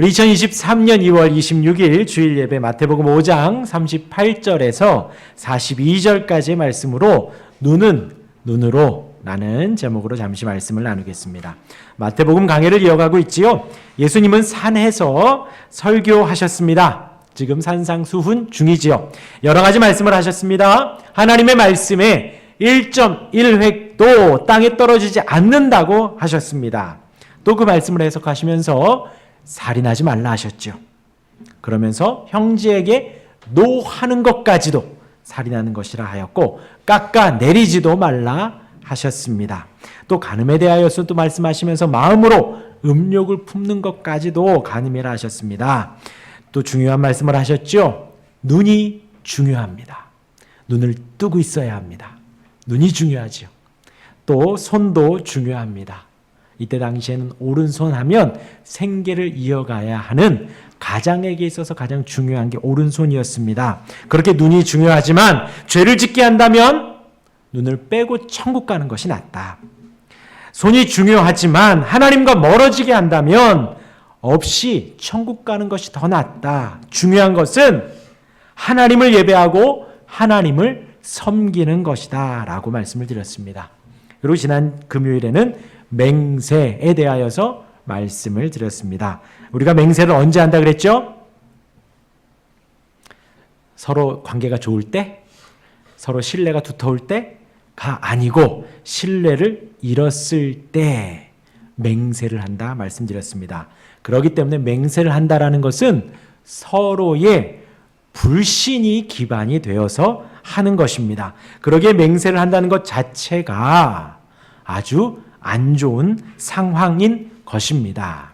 우리 2023년 2월 26일 주일 예배 마태복음 5장 38절에서 42절까지의 말씀으로 눈은 눈으로 라는 제목으로 잠시 말씀을 나누겠습니다. 마태복음 강해를 이어가고 있지요. 예수님은 산에서 설교하셨습니다. 지금 산상수훈 중이지요. 여러 가지 말씀을 하셨습니다. 하나님의 말씀에 1.1획도 땅에 떨어지지 않는다고 하셨습니다. 또 그 말씀을 해석하시면서 살인하지 말라 하셨죠. 그러면서 형제에게 노하는 것까지도 살인하는 것이라 하였고 깎아 내리지도 말라 하셨습니다. 또 간음에 대하여서 또 말씀하시면서 마음으로 음욕을 품는 것까지도 간음이라 하셨습니다. 또 중요한 말씀을 하셨죠. 눈이 중요합니다. 눈을 뜨고 있어야 합니다. 눈이 중요하죠. 또 손도 중요합니다. 이때 당시에는 오른손 하면 생계를 이어가야 하는 가장에게 있어서 가장 중요한 게 오른손이었습니다. 그렇게 눈이 중요하지만 죄를 짓게 한다면 눈을 빼고 천국 가는 것이 낫다. 손이 중요하지만 하나님과 멀어지게 한다면 없이 천국 가는 것이 더 낫다. 중요한 것은 하나님을 예배하고 하나님을 섬기는 것이다. 라고 말씀을 드렸습니다. 그리고 지난 금요일에는 맹세에 대하여서 말씀을 드렸습니다. 우리가 맹세를 언제 한다 그랬죠? 서로 관계가 좋을 때, 서로 신뢰가 두터울 때가 아니고 신뢰를 잃었을 때 맹세를 한다 말씀드렸습니다. 그렇기 때문에 맹세를 한다라는 것은 서로의 불신이 기반이 되어서 하는 것입니다. 그러기에 맹세를 한다는 것 자체가 아주 안 좋은 상황인 것입니다.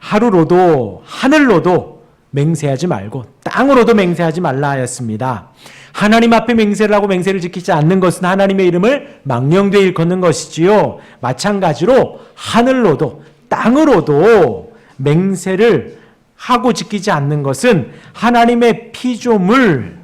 하루로도 하늘로도 맹세하지 말고 땅으로도 맹세하지 말라 하였습니다. 하나님 앞에 맹세를 하고 맹세를 지키지 않는 것은 하나님의 이름을 망령되이 일컫는 것이지요. 마찬가지로 하늘로도 땅으로도 맹세를 하고 지키지 않는 것은 하나님의 피조물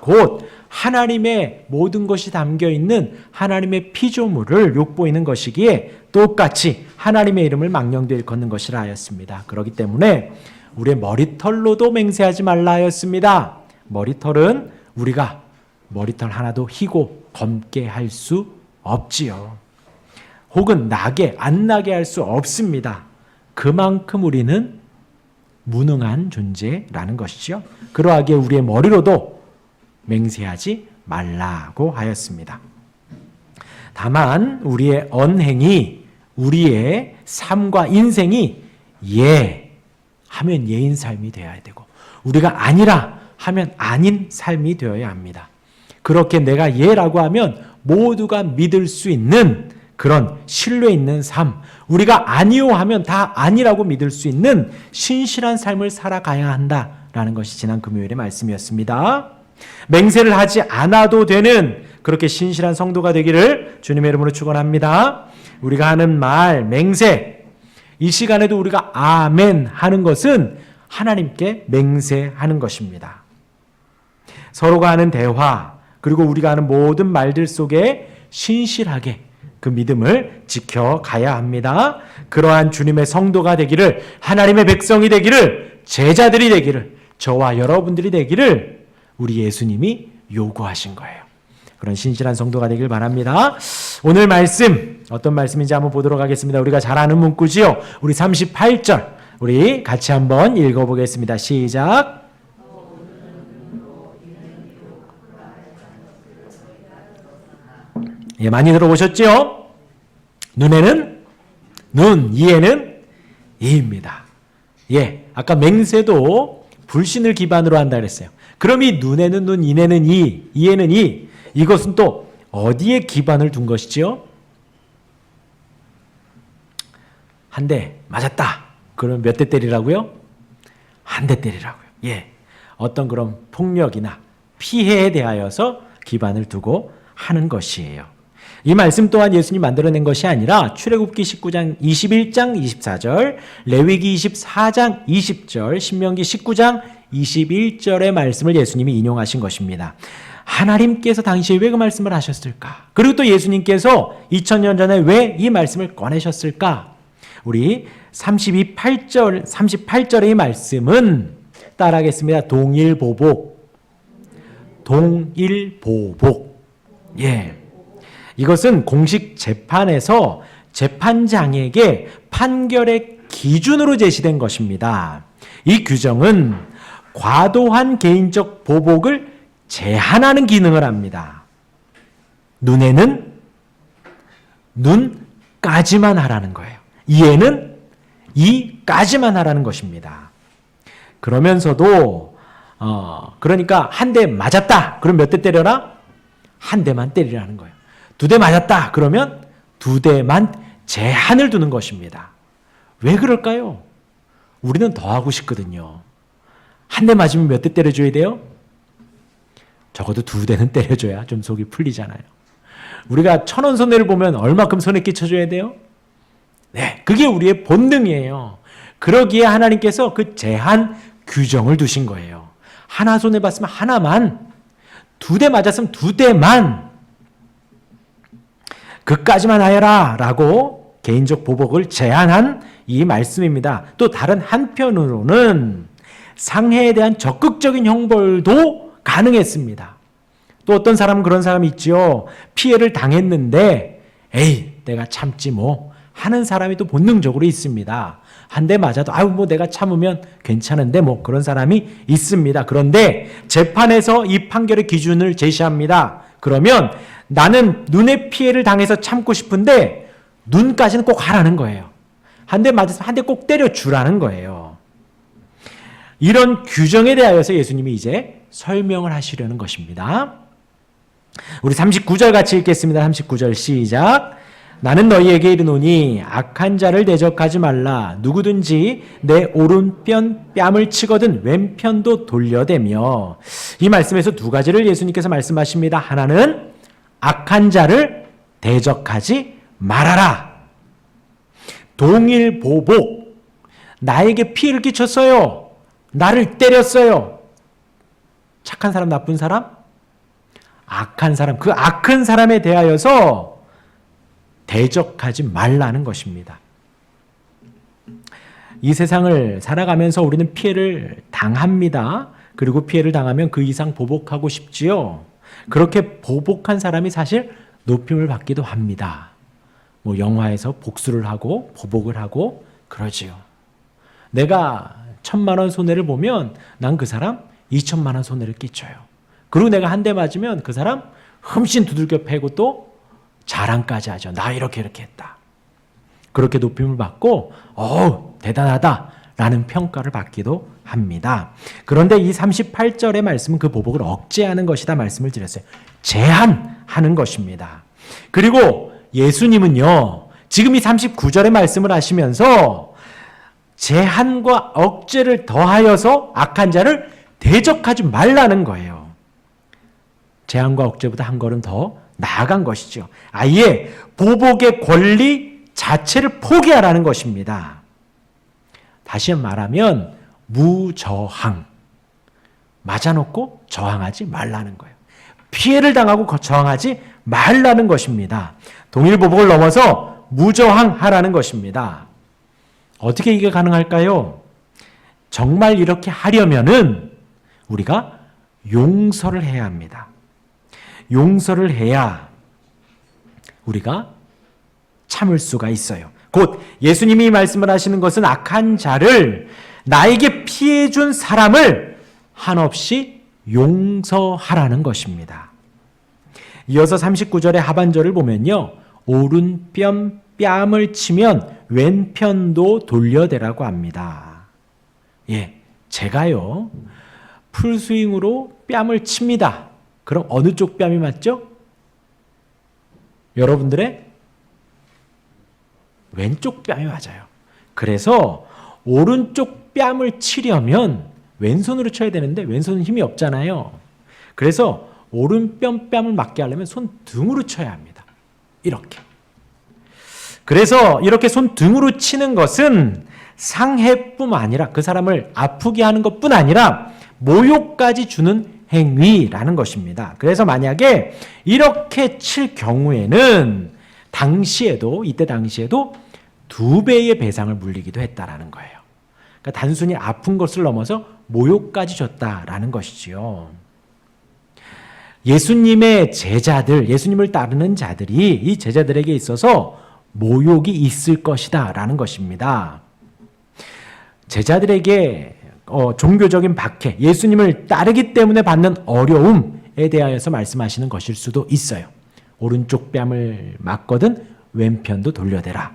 곧 하나님의 모든 것이 담겨 있는 하나님의 피조물을 욕보이는 것이기에 똑같이 하나님의 이름을 망령되이 일컫는 것이라 하였습니다. 그렇기 때문에 우리의 머리털로도 맹세하지 말라 하였습니다. 머리털은 우리가 머리털 하나도 희고 검게 할 수 없지요. 혹은 나게 안 나게 할 수 없습니다. 그만큼 우리는 무능한 존재라는 것이죠. 그러하기에 우리의 머리로도 맹세하지 말라고 하였습니다. 다만 우리의 언행이 우리의 삶과 인생이 예 하면 예인 삶이 되어야 되고 우리가 아니라 하면 아닌 삶이 되어야 합니다. 그렇게 내가 예라고 하면 모두가 믿을 수 있는 그런 신뢰 있는 삶, 우리가 아니요 하면 다 아니라고 믿을 수 있는 신실한 삶을 살아가야 한다라는 것이 지난 금요일의 말씀이었습니다. 맹세를 하지 않아도 되는 그렇게 신실한 성도가 되기를 주님의 이름으로 축원합니다. 우리가 하는 말, 맹세 이 시간에도 우리가 아멘 하는 것은 하나님께 맹세하는 것입니다. 서로가 하는 대화 그리고 우리가 하는 모든 말들 속에 신실하게 그 믿음을 지켜가야 합니다. 그러한 주님의 성도가 되기를 하나님의 백성이 되기를 제자들이 되기를 저와 여러분들이 되기를 우리 예수님이 요구하신 거예요. 그런 신실한 성도가 되길 바랍니다. 오늘 말씀 어떤 말씀인지 한번 보도록 하겠습니다. 우리가 잘 아는 문구지요. 우리 38절 우리 같이 한번 읽어 보겠습니다. 시작. 예, 많이 들어보셨죠? 눈에는 눈, 이에는 이입니다. 예, 아까 맹세도 불신을 기반으로 한다 그랬어요. 그럼 이 눈에는 눈, 이에는 이, 이에는 이, 이것은 또 어디에 기반을 둔 것이지요? 한 대 맞았다. 그럼 몇 대 때리라고요? 한 대 때리라고요. 예. 어떤 그런 폭력이나 피해에 대하여서 기반을 두고 하는 것이에요. 이 말씀 또한 예수님 만들어낸 것이 아니라 출애굽기 19장 21장 24절, 레위기 24장 20절, 신명기 19장 21절의 말씀을 예수님이 인용하신 것입니다. 하나님께서 당시에 왜 그 말씀을 하셨을까? 그리고 또 예수님께서 2000년 전에 왜 이 말씀을 꺼내셨을까? 우리 32, 8절, 38절의 말씀은 따라하겠습니다. 동일보복. 동일보복. 예. 이것은 공식 재판에서 재판장에게 판결의 기준으로 제시된 것입니다. 이 규정은 과도한 개인적 보복을 제한하는 기능을 합니다. 눈에는 눈까지만 하라는 거예요. 이에는 이까지만 하라는 것입니다. 그러면서도 어 그러니까 한 대 맞았다. 그럼 몇 대 때려라? 한 대만 때리라는 거예요. 두 대 맞았다. 그러면 두 대만 제한을 두는 것입니다. 왜 그럴까요? 우리는 더 하고 싶거든요. 한 대 맞으면 몇 대 때려줘야 돼요? 적어도 두 대는 때려줘야 좀 속이 풀리잖아요. 우리가 천 원 손해를 보면 얼마큼 손해 끼쳐줘야 돼요? 네, 그게 우리의 본능이에요. 그러기에 하나님께서 그 제한 규정을 두신 거예요. 하나 손해 봤으면 하나만, 두 대 맞았으면 두 대만, 그까지만 하여라 라고 개인적 보복을 제한한 이 말씀입니다. 또 다른 한편으로는 상해에 대한 적극적인 형벌도 가능했습니다. 또 어떤 사람은 그런 사람이 있죠. 피해를 당했는데, 에이, 내가 참지 뭐. 하는 사람이 또 본능적으로 있습니다. 한 대 맞아도, 아유, 뭐 내가 참으면 괜찮은데, 뭐 그런 사람이 있습니다. 그런데 재판에서 이 판결의 기준을 제시합니다. 그러면 나는 눈에 피해를 당해서 참고 싶은데, 눈까지는 꼭 하라는 거예요. 한 대 맞았으면 한대 꼭 때려 주라는 거예요. 이런 규정에 대하여서 예수님이 이제 설명을 하시려는 것입니다. 우리 39절 같이 읽겠습니다. 39절 시작. 나는 너희에게 이르노니 악한 자를 대적하지 말라. 누구든지 내 오른편 뺨을 치거든 왼편도 돌려대며. 이 말씀에서 두 가지를 예수님께서 말씀하십니다. 하나는 악한 자를 대적하지 말아라. 동일 보복. 나에게 피해를 끼쳤어요. 나를 때렸어요. 착한 사람, 나쁜 사람? 악한 사람, 그 악한 사람에 대하여서 대적하지 말라는 것입니다. 이 세상을 살아가면서 우리는 피해를 당합니다. 그리고 피해를 당하면 그 이상 보복하고 싶지요. 그렇게 보복한 사람이 사실 높임을 받기도 합니다. 뭐 영화에서 복수를 하고 보복을 하고 그러지요. 내가 천만 원 손해를 보면 난 그 사람 이천만 원 손해를 끼쳐요. 그리고 내가 한 대 맞으면 그 사람 흠씬 두들겨 패고 또 자랑까지 하죠. 나 이렇게 이렇게 했다. 그렇게 높임을 받고 어우 대단하다 라는 평가를 받기도 합니다. 그런데 이 38절의 말씀은 그 보복을 억제하는 것이다 말씀을 드렸어요. 제한하는 것입니다. 그리고 예수님은요. 지금 이 39절의 말씀을 하시면서 제한과 억제를 더하여서 악한 자를 대적하지 말라는 거예요. 제한과 억제보다 한 걸음 더 나아간 것이죠. 아예 보복의 권리 자체를 포기하라는 것입니다. 다시 말하면 무저항. 맞아놓고 저항하지 말라는 거예요. 피해를 당하고 저항하지 말라는 것입니다. 동일보복을 넘어서 무저항하라는 것입니다. 어떻게 이게 가능할까요? 정말 이렇게 하려면은 우리가 용서를 해야 합니다. 용서를 해야 우리가 참을 수가 있어요. 곧 예수님이 말씀을 하시는 것은 악한 자를 나에게 피해 준 사람을 한없이 용서하라는 것입니다. 이어서 39절의 하반절을 보면요. 오른뺨 뺨을 치면 왼편도 돌려대라고 합니다. 예, 제가요. 풀 스윙으로 뺨을 칩니다. 그럼 어느 쪽 뺨이 맞죠? 여러분들의 왼쪽 뺨이 맞아요. 그래서 오른쪽 뺨을 치려면 왼손으로 쳐야 되는데 왼손은 힘이 없잖아요. 그래서 오른뺨 뺨을 맞게 하려면 손 등으로 쳐야 합니다. 이렇게. 그래서 이렇게 손 등으로 치는 것은 상해뿐 아니라 그 사람을 아프게 하는 것뿐 아니라 모욕까지 주는 행위라는 것입니다. 그래서 만약에 이렇게 칠 경우에는 당시에도 이때 당시에도 두 배의 배상을 물리기도 했다라는 거예요. 그러니까 단순히 아픈 것을 넘어서 모욕까지 줬다라는 것이지요. 예수님의 제자들, 예수님을 따르는 자들이 이 제자들에게 있어서 모욕이 있을 것이다 라는 것입니다. 제자들에게 어, 종교적인 박해, 예수님을 따르기 때문에 받는 어려움에 대하여서 말씀하시는 것일 수도 있어요. 오른쪽 뺨을 맞거든 왼편도 돌려대라.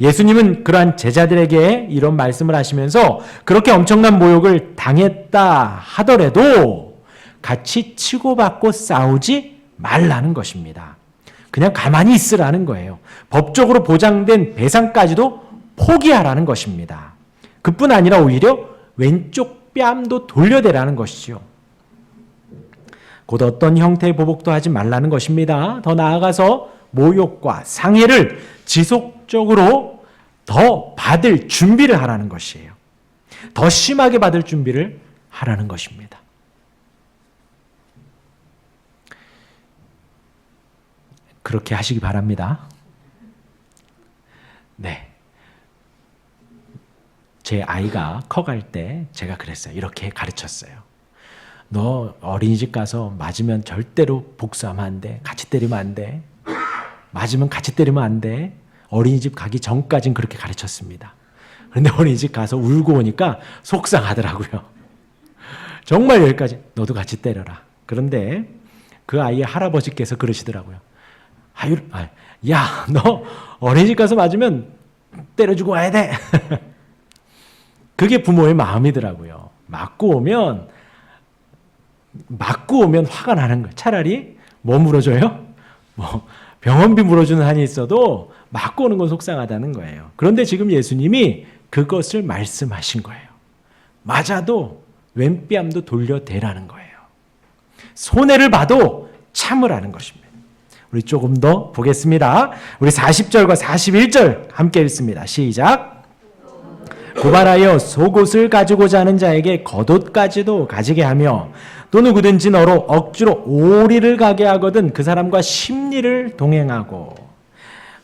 예수님은 그러한 제자들에게 이런 말씀을 하시면서 그렇게 엄청난 모욕을 당했다 하더라도 같이 치고받고 싸우지 말라는 것입니다. 그냥 가만히 있으라는 거예요. 법적으로 보장된 배상까지도 포기하라는 것입니다. 그뿐 아니라 오히려 왼쪽 뺨도 돌려대라는 것이죠. 곧 어떤 형태의 보복도 하지 말라는 것입니다. 더 나아가서 모욕과 상해를 지속적으로 더 받을 준비를 하라는 것이에요. 더 심하게 받을 준비를 하라는 것입니다. 그렇게 하시기 바랍니다. 네. 제 아이가 커갈 때 제가 그랬어요. 이렇게 가르쳤어요. 너 어린이집 가서 맞으면 절대로 복수하면 안 돼. 같이 때리면 안 돼. 맞으면 같이 때리면 안 돼. 어린이집 가기 전까진 그렇게 가르쳤습니다. 그런데 어린이집 가서 울고 오니까 속상하더라고요. 정말 여기까지 너도 같이 때려라. 그런데 그 아이의 할아버지께서 그러시더라고요. 아유, 아, 야, 너 어린이집 가서 맞으면 때려주고 와야 돼. 그게 부모의 마음이더라고요. 맞고 오면 맞고 오면 화가 나는 거예요. 차라리 뭐 물어줘요? 뭐 병원비 물어주는 한이 있어도 맞고 오는 건 속상하다는 거예요. 그런데 지금 예수님이 그것을 말씀하신 거예요. 맞아도 왼뺨도 돌려대라는 거예요. 손해를 봐도 참으라는 것입니다. 우리 조금 더 보겠습니다. 우리 40절과 41절 함께 읽습니다. 시작. 고발하여 속옷을 가지고자 하는 자에게 겉옷까지도 가지게 하며 또 누구든지 너로 억지로 오리를 가게 하거든 그 사람과 심리를 동행하고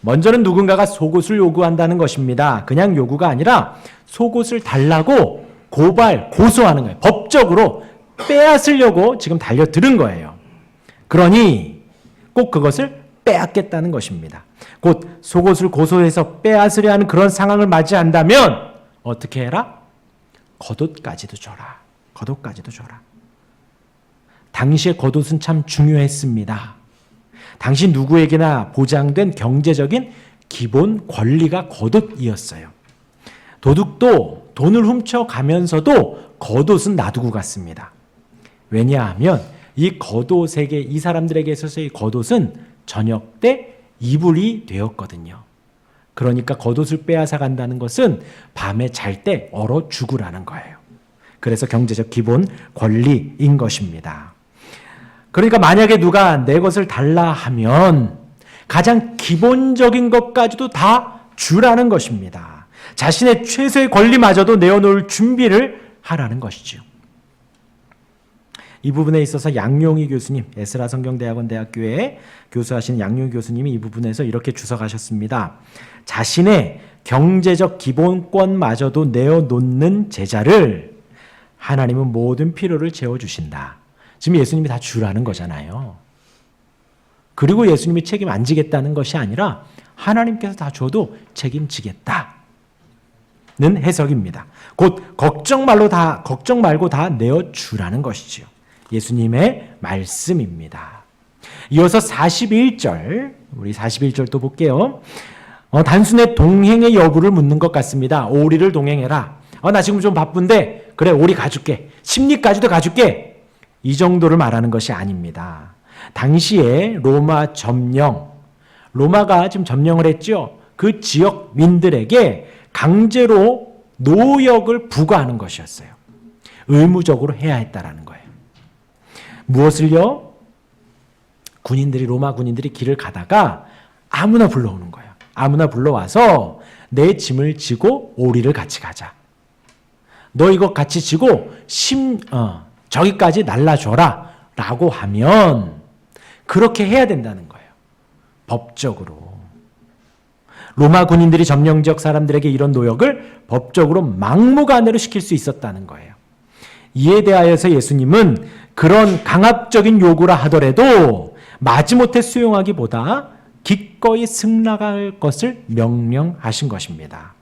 먼저는 누군가가 속옷을 요구한다는 것입니다. 그냥 요구가 아니라 속옷을 달라고 고발, 고소하는 거예요. 법적으로 빼앗으려고 지금 달려들은 거예요. 그러니 꼭 그것을 빼앗겠다는 것입니다. 곧 속옷을 고소해서 빼앗으려 하는 그런 상황을 맞이한다면 어떻게 해라? 겉옷까지도 줘라. 겉옷까지도 줘라. 당시의 겉옷은 참 중요했습니다. 당시 누구에게나 보장된 경제적인 기본 권리가 겉옷이었어요. 도둑도 돈을 훔쳐가면서도 겉옷은 놔두고 갔습니다. 왜냐하면 이 겉옷에게 이 사람들에게 있어서의 겉옷은 저녁 때 이불이 되었거든요. 그러니까 겉옷을 빼앗아 간다는 것은 밤에 잘 때 얼어 죽으라는 거예요. 그래서 경제적 기본 권리인 것입니다. 그러니까 만약에 누가 내 것을 달라 하면 가장 기본적인 것까지도 다 주라는 것입니다. 자신의 최소의 권리마저도 내어놓을 준비를 하라는 것이죠. 이 부분에 있어서 양용희 교수님, 에스라 성경대학원 대학교에 교수하신 양용희 교수님이 이 부분에서 이렇게 주석하셨습니다. 자신의 경제적 기본권마저도 내어놓는 제자를 하나님은 모든 필요를 채워주신다. 지금 예수님이 다 주라는 거잖아요. 그리고 예수님이 책임 안 지겠다는 것이 아니라 하나님께서 다 줘도 책임지겠다 는 해석입니다. 곧 걱정 말로 다 걱정 말고 다 내어 주라는 것이지요. 예수님의 말씀입니다. 이어서 41절 우리 41절 또 볼게요. 어, 단순의 동행의 여부를 묻는 것 같습니다. 오리를 동행해라. 어, 나 지금 좀 바쁜데 그래 오리 가줄게. 심리까지도 가줄게. 이 정도를 말하는 것이 아닙니다. 당시에 로마 점령, 로마가 지금 점령을 했죠. 그 지역민들에게 강제로 노역을 부과하는 것이었어요. 의무적으로 해야 했다라는 거예요. 무엇을요? 군인들이 로마 군인들이 길을 가다가 아무나 불러오는 거예요. 아무나 불러와서 내 짐을 지고 오리를 같이 가자. 너 이거 같이 지고 심 어, 저기까지 날라줘라 라고 하면 그렇게 해야 된다는 거예요. 법적으로. 로마 군인들이 점령 지역 사람들에게 이런 노역을 법적으로 막무가내로 시킬 수 있었다는 거예요. 이에 대하여서 예수님은 그런 강압적인 요구라 하더라도 마지못해 수용하기보다 기꺼이 승낙할 것을 명령하신 것입니다.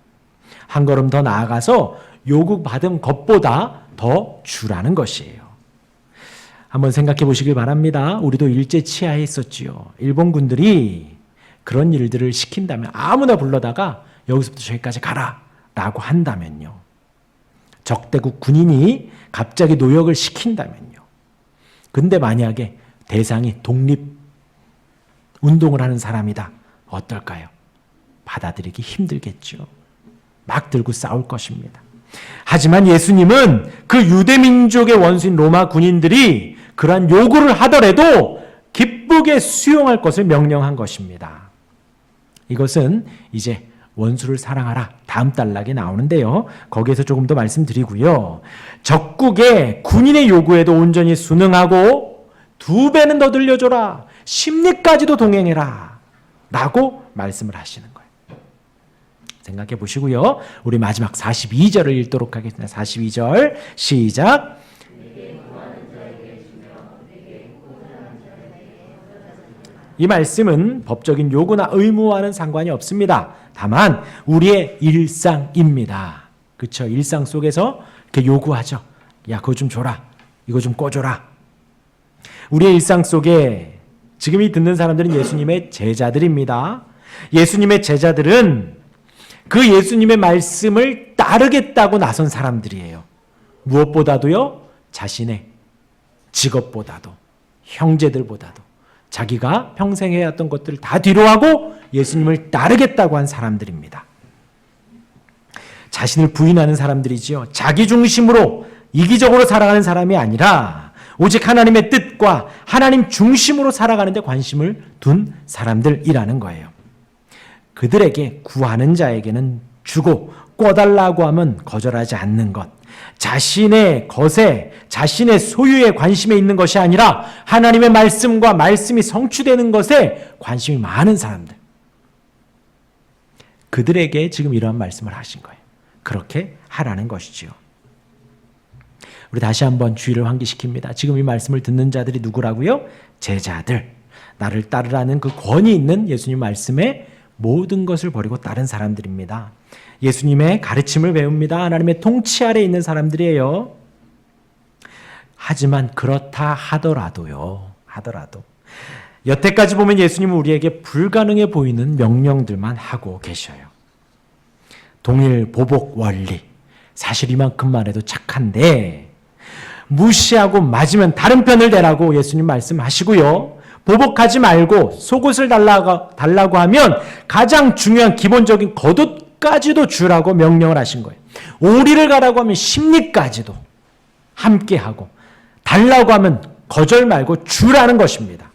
한 걸음 더 나아가서 요구받은 것보다 더 주라는 것이에요. 한번 생각해 보시길 바랍니다. 우리도 일제 치하에 있었지요. 일본 군들이 그런 일들을 시킨다면 아무나 불러다가 여기서부터 저기까지 가라 라고 한다면요. 적대국 군인이 갑자기 노역을 시킨다면요. 근데 만약에 대상이 독립 운동을 하는 사람이다. 어떨까요? 받아들이기 힘들겠죠. 막 들고 싸울 것입니다. 하지만 예수님은 그 유대 민족의 원수인 로마 군인들이 그러한 요구를 하더라도 기쁘게 수용할 것을 명령한 것입니다. 이것은 이제 원수를 사랑하라 다음 단락에 나오는데요. 거기에서 조금 더 말씀드리고요. 적국의 군인의 요구에도 온전히 순응하고 두 배는 더 들려줘라. 심리까지도 동행해라. 라고 말씀을 하시는 거예요. 생각해 보시고요. 우리 마지막 42절을 읽도록 하겠습니다. 42절 시작. 이 말씀은 법적인 요구나 의무와는 상관이 없습니다. 다만 우리의 일상입니다. 그렇죠? 일상 속에서 이렇게 요구하죠. 야, 그거 좀 줘라. 이거 좀 꺼줘라. 우리의 일상 속에 지금 이 듣는 사람들은 예수님의 제자들입니다. 예수님의 제자들은 그 예수님의 말씀을 따르겠다고 나선 사람들이에요. 무엇보다도요, 자신의 직업보다도, 형제들보다도, 자기가 평생 해왔던 것들을 다 뒤로하고 예수님을 따르겠다고 한 사람들입니다. 자신을 부인하는 사람들이지요. 자기 중심으로 이기적으로 살아가는 사람이 아니라 오직 하나님의 뜻과 하나님 중심으로 살아가는데 관심을 둔 사람들이라는 거예요. 그들에게 구하는 자에게는 주고 꿔달라고 하면 거절하지 않는 것. 자신의 것에, 자신의 소유에 관심이 있는 것이 아니라 하나님의 말씀과 말씀이 성취되는 것에 관심이 많은 사람들. 그들에게 지금 이러한 말씀을 하신 거예요. 그렇게 하라는 것이지요. 우리 다시 한번 주의를 환기시킵니다. 지금 이 말씀을 듣는 자들이 누구라고요? 제자들. 나를 따르라는 그 권위 있는 예수님 말씀에 모든 것을 버리고 따른 사람들입니다. 예수님의 가르침을 배웁니다. 하나님의 통치 아래 있는 사람들이에요. 하지만 그렇다 하더라도요. 하더라도 여태까지 보면 예수님은 우리에게 불가능해 보이는 명령들만 하고 계셔요. 동일 보복 원리. 사실 이만큼만 해도 착한데 무시하고 맞으면 다른 편을 대라고 예수님 말씀하시고요. 보복하지 말고 속옷을 달라고, 달라고 하면 가장 중요한 기본적인 겉옷 까지도 주라고 명령을 하신 거예요. 오리를 가라고 하면 심리까지도 함께 하고 달라고 하면 거절 말고 주라는 것입니다.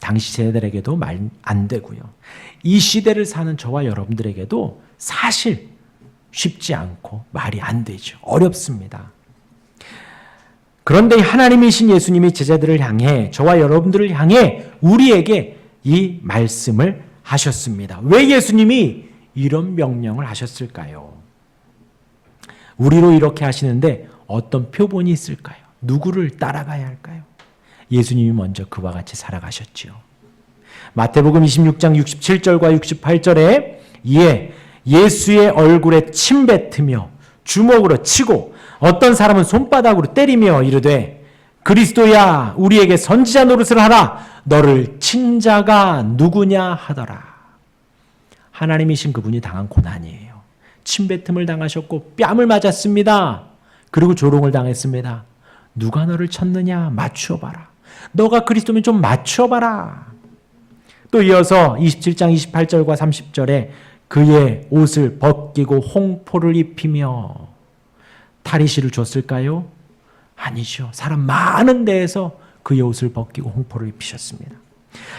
당시 세대들에게도 말 안 되고요. 이 시대를 사는 저와 여러분들에게도 사실 쉽지 않고 말이 안 되죠. 어렵습니다. 그런데 하나님이신 예수님이 제자들을 향해 저와 여러분들을 향해 우리에게 이 말씀을 하셨습니다. 왜 예수님이 이런 명령을 하셨을까요? 우리로 이렇게 하시는데 어떤 표본이 있을까요? 누구를 따라가야 할까요? 예수님이 먼저 그와 같이 살아가셨지요. 마태복음 26장 67절과 68절에 이에 예수의 얼굴에 침 뱉으며 주먹으로 치고 어떤 사람은 손바닥으로 때리며 이르되 그리스도야 우리에게 선지자 노릇을 하라. 너를 친 자가 누구냐 하더라. 하나님이신 그분이 당한 고난이에요. 침뱉음을 당하셨고 뺨을 맞았습니다. 그리고 조롱을 당했습니다. 누가 너를 쳤느냐? 맞춰봐라. 너가 그리스도면 좀 맞춰봐라. 또 이어서 27장 28절과 30절에 그의 옷을 벗기고 홍포를 입히며 탈의실을 줬을까요? 아니죠. 사람 많은 데에서 그의 옷을 벗기고 홍포를 입히셨습니다.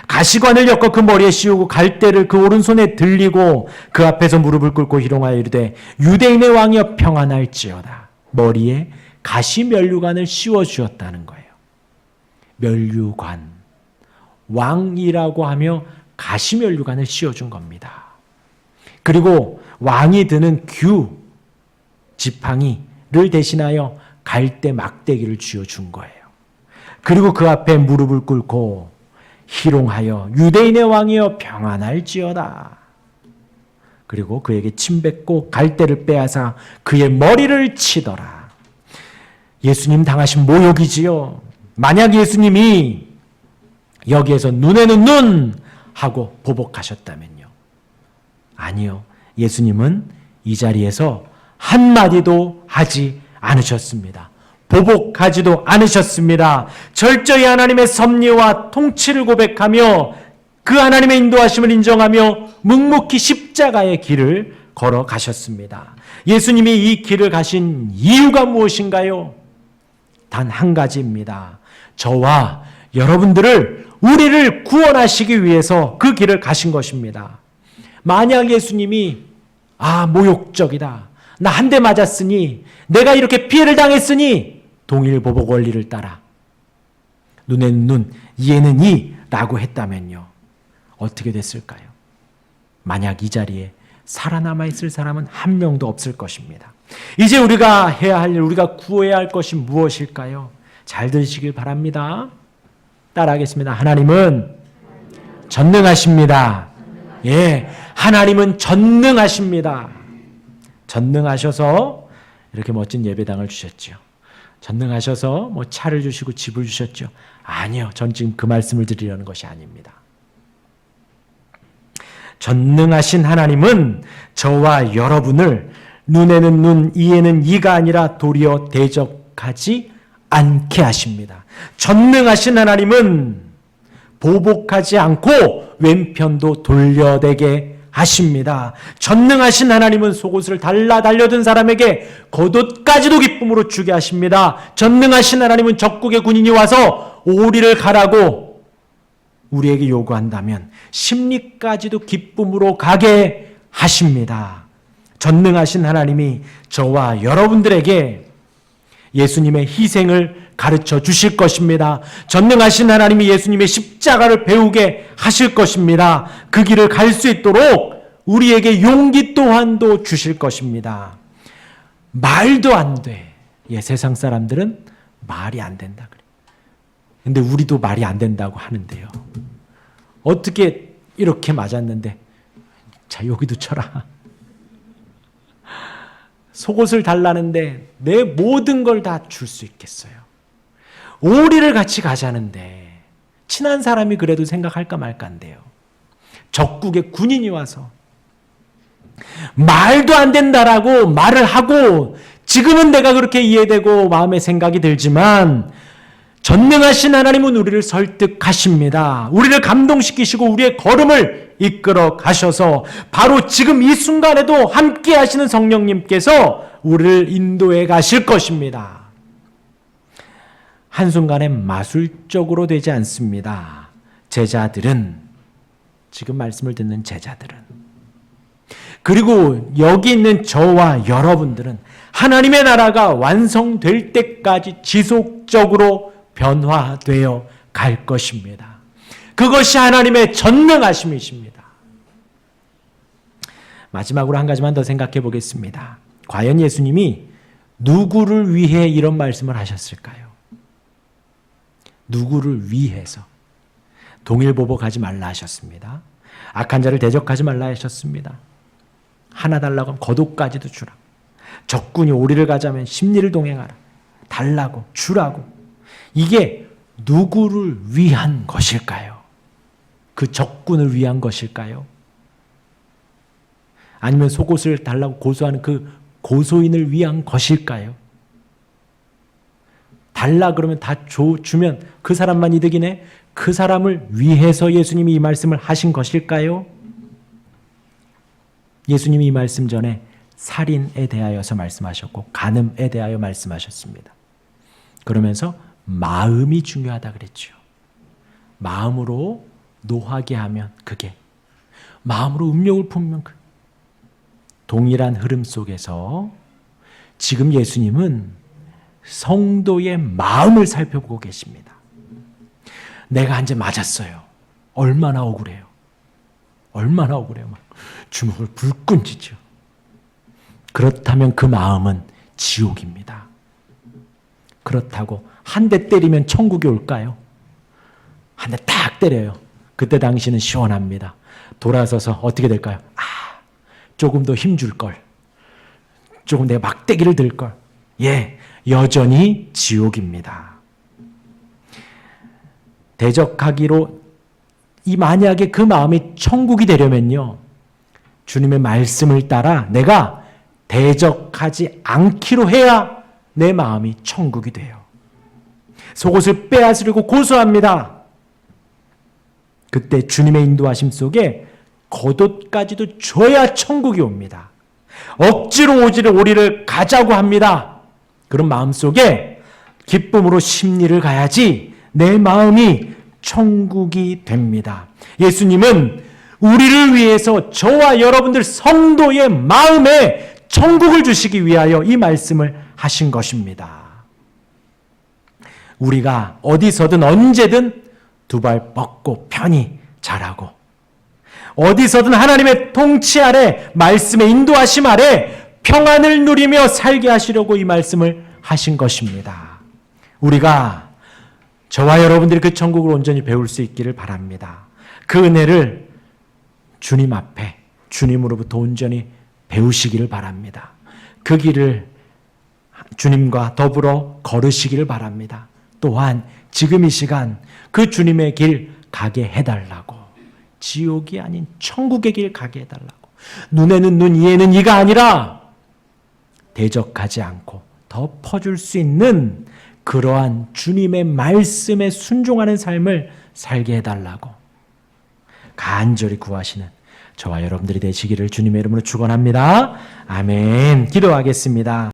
가시관을 엮어 그 머리에 씌우고 갈대를 그 오른손에 들리고 그 앞에서 무릎을 꿇고 희롱하여 이르되 유대인의 왕이여 평안할지어다. 머리에 가시 면류관을 씌워 주었다는 거예요. 면류관. 왕이라고 하며 가시 면류관을 씌워 준 겁니다. 그리고 왕이 드는 규 지팡이를 대신하여 갈대 막대기를 쥐어 준 거예요. 그리고 그 앞에 무릎을 꿇고 희롱하여 유대인의 왕이여 평안할지어다. 그리고 그에게 침 뱉고 갈대를 빼앗아 그의 머리를 치더라. 예수님 당하신 모욕이지요. 만약 예수님이 여기에서 눈에는 눈 하고 보복하셨다면요. 아니요. 예수님은 이 자리에서 한마디도 하지 않으셨습니다. 보복하지도 않으셨습니다. 철저히 하나님의 섭리와 통치를 고백하며 그 하나님의 인도하심을 인정하며 묵묵히 십자가의 길을 걸어 가셨습니다. 예수님이 이 길을 가신 이유가 무엇인가요? 단 한 가지입니다. 저와 여러분들을 우리를 구원하시기 위해서 그 길을 가신 것입니다. 만약 예수님이 아 모욕적이다. 나 한 대 맞았으니 내가 이렇게 피해를 당했으니 동일 보복 원리를 따라 눈에는 눈, 이에는 이 라고 했다면요. 어떻게 됐을까요? 만약 이 자리에 살아남아 있을 사람은 한 명도 없을 것입니다. 이제 우리가 해야 할 일, 우리가 구해야 할 것이 무엇일까요? 잘 들으시길 바랍니다. 따라하겠습니다. 하나님은 전능하십니다. 예, 하나님은 전능하십니다. 전능하셔서 이렇게 멋진 예배당을 주셨죠. 전능하셔서 뭐 차를 주시고 집을 주셨죠. 아니요. 전 지금 그 말씀을 드리려는 것이 아닙니다. 전능하신 하나님은 저와 여러분을 눈에는 눈, 이에는 이가 아니라 도리어 대적하지 않게 하십니다. 전능하신 하나님은 보복하지 않고 왼편도 돌려대게 하십니다. 전능하신 하나님은 속옷을 달라 달려든 사람에게 겉옷까지도 기쁨으로 주게 하십니다. 전능하신 하나님은 적국의 군인이 와서 오리를 가라고 우리에게 요구한다면 심리까지도 기쁨으로 가게 하십니다. 전능하신 하나님이 저와 여러분들에게 예수님의 희생을 가르쳐 주실 것입니다. 전능하신 하나님이 예수님의 십자가를 배우게 하실 것입니다. 그 길을 갈 수 있도록 우리에게 용기 또한도 주실 것입니다. 말도 안 돼. 예, 세상 사람들은 말이 안 된다 그래. 근데 우리도 말이 안 된다고 하는데요. 어떻게 이렇게 맞았는데 자 여기도 쳐라. 속옷을 달라는데 내 모든 걸 다 줄 수 있겠어요. 오리를 같이 가자는데 친한 사람이 그래도 생각할까 말까인데요. 적국의 군인이 와서 말도 안 된다라고 말을 하고 지금은 내가 그렇게 이해되고 마음의 생각이 들지만 전능하신 하나님은 우리를 설득하십니다. 우리를 감동시키시고 우리의 걸음을 이끌어 가셔서 바로 지금 이 순간에도 함께 하시는 성령님께서 우리를 인도해 가실 것입니다. 한순간에 마술적으로 되지 않습니다. 제자들은, 지금 말씀을 듣는 제자들은, 그리고 여기 있는 저와 여러분들은 하나님의 나라가 완성될 때까지 지속적으로 변화되어 갈 것입니다. 그것이 하나님의 전능하심이십니다. 마지막으로 한 가지만 더 생각해 보겠습니다. 과연 예수님이 누구를 위해 이런 말씀을 하셨을까요? 누구를 위해서? 동일보복하지 말라 하셨습니다. 악한 자를 대적하지 말라 하셨습니다. 하나 달라고 하면 겉옷까지도 주라. 적군이 오리를 가자면 심리를 동행하라. 달라고 주라고. 이게 누구를 위한 것일까요? 그 적군을 위한 것일까요? 아니면 속옷을 달라고 고소하는 그 고소인을 위한 것일까요? 달라 그러면 다 줘, 주면 그 사람만 이득이네? 그 사람을 위해서 예수님이 이 말씀을 하신 것일까요? 예수님이 이 말씀 전에 살인에 대하여서 말씀하셨고 간음에 대하여 말씀하셨습니다. 그러면서 마음이 중요하다 그랬죠. 마음으로 노하게 하면 그게 마음으로 음욕을 품으면 그 동일한 흐름 속에서 지금 예수님은 성도의 마음을 살펴보고 계십니다. 내가 한 대 맞았어요. 얼마나 억울해요. 얼마나 억울해요. 막 주먹을 불끈 쥐죠. 그렇다면 그 마음은 지옥입니다. 그렇다고 한 대 때리면 천국이 올까요? 한 대 딱 때려요. 그때 당신은 시원합니다. 돌아서서 어떻게 될까요? 아, 조금 더 힘줄 걸. 조금 내 막대기를 들 걸. 예, 여전히 지옥입니다. 대적하기로 이 만약에 그 마음이 천국이 되려면요. 주님의 말씀을 따라 내가 대적하지 않기로 해야 내 마음이 천국이 돼요. 속옷을 빼앗으려고 고소합니다. 그때 주님의 인도하심 속에 겉옷까지도 줘야 천국이 옵니다. 억지로 오지를 오리를 가자고 합니다. 그런 마음 속에 기쁨으로 심리를 가야지 내 마음이 천국이 됩니다. 예수님은 우리를 위해서 저와 여러분들 성도의 마음에 천국을 주시기 위하여 이 말씀을 하신 것입니다. 우리가 어디서든 언제든 두 발 뻗고 편히 자라고 어디서든 하나님의 통치 아래 말씀의 인도하심 아래 평안을 누리며 살게 하시려고 이 말씀을 하신 것입니다. 우리가 저와 여러분들이 그 천국을 온전히 배울 수 있기를 바랍니다. 그 은혜를 주님 앞에 주님으로부터 온전히 배우시기를 바랍니다. 그 길을 주님과 더불어 걸으시기를 바랍니다. 또한 지금 이 시간 그 주님의 길 가게 해달라고. 지옥이 아닌 천국의 길 가게 해달라고. 눈에는 눈, 이에는 이가 아니라 대적하지 않고 덮어줄 수 있는 그러한 주님의 말씀에 순종하는 삶을 살게 해달라고 간절히 구하시는 저와 여러분들이 되시기를 주님의 이름으로 축원합니다. 아멘. 기도하겠습니다.